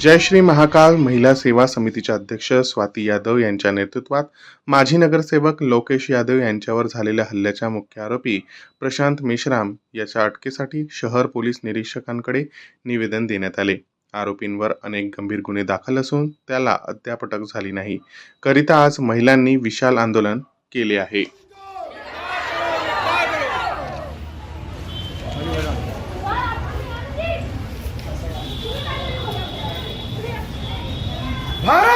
जय। श्री महाकाल महिला सेवा समितीच्या अध्यक्ष स्वाती यादव यांच्या नेतृत्वात माजी नगरसेवक लोकेश यादव यांच्यावर झालेल्या हल्ल्याच्या मुख्य आरोपी प्रशांत मेश्राम याच्या अटकेसाठी शहर पोलीस निरीक्षकांकडे निवेदन देण्यात आले. आरोपींवर अनेक गंभीर गुन्हे दाखल असून त्याला अद्याप अटक झाली नाही. करिता आज महिलांनी विशाल आंदोलन केले आहे. भारत!